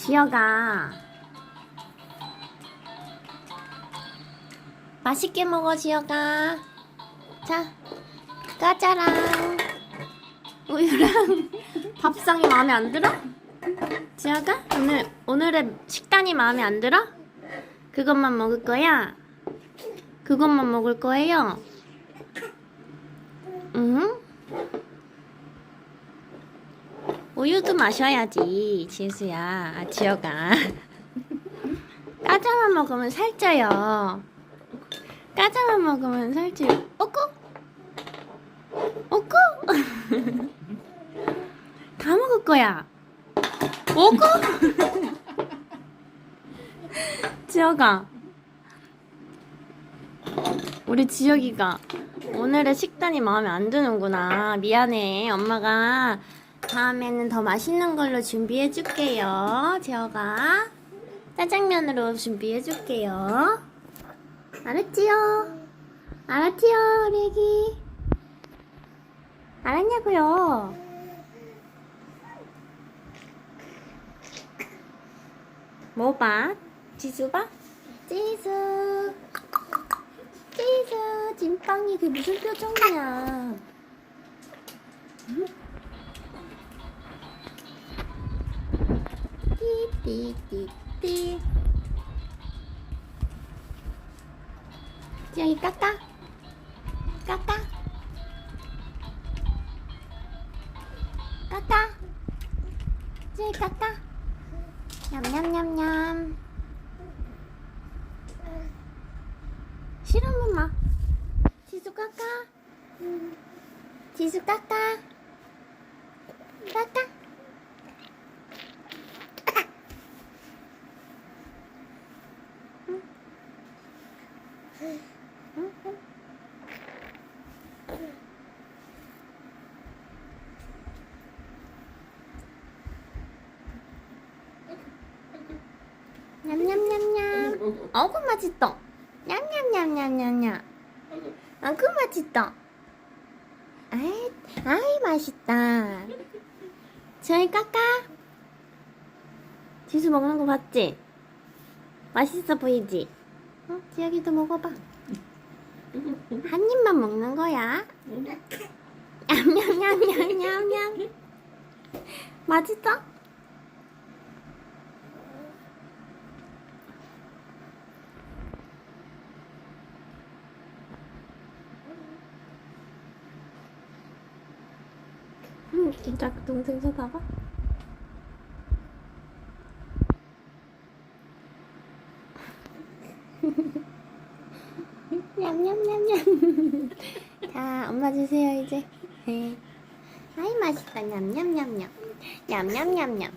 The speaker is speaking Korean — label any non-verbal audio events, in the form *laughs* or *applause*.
지혁아. 맛있게 먹어, 지혁아. 자, 과자랑 우유랑 *laughs* 밥상이 마음에 안 들어? 지혁아? 오늘, 오늘의 식단이 마음에 안 들어? 그것만 먹을 거야? 그것만 먹을 거예요? 응? 우유도 마셔야지, 지수야. 아, 지혁아. 까자만 먹으면 살쪄요. 까자만 먹으면 살쪄요. 어구? 어구? *laughs* 다 먹을 거야. 어구? *laughs* 지혁아. 우리 지혁이가 오늘의 식단이 마음에 안 드는구나. 미안해. 엄마가 다음에는 더 맛있는 걸로 준비해 줄게요. 지혁아. 짜장면으로 준비해 줄게요. 알았지요? 알았지요, 우리 애기? 알았냐고요? 뭐 봐? 지수 봐? 지수. 지수. 찐빵이 그게 무슨 표정이야? 응? 띠띠띠띠. 지영이 까까? 까까? 까까? 지영이 까까? 냠냠냠냠. 싫으면 마. 지수 까까? 지수 까까? 까까? 냠냠냠냠. 어구 맛있다. 냠냠냠냠냠냠. 어구 맛있다. 아이, 아이 맛있다. 저희 까까. 지수 먹는 거 봤지? 맛있어 보이지? 응? 지혁이도 먹어봐. 한 입만 먹는 거야. 냠냠냠냠냠냠. 맛있어? 음, 진짜 그 동생 쳐다봐. *laughs* 냠냠냠냠. *laughs* 자, 엄마 주세요, 이제. 네. 아이, 맛있다. 냠냠냠냠. 냠냠냠냠.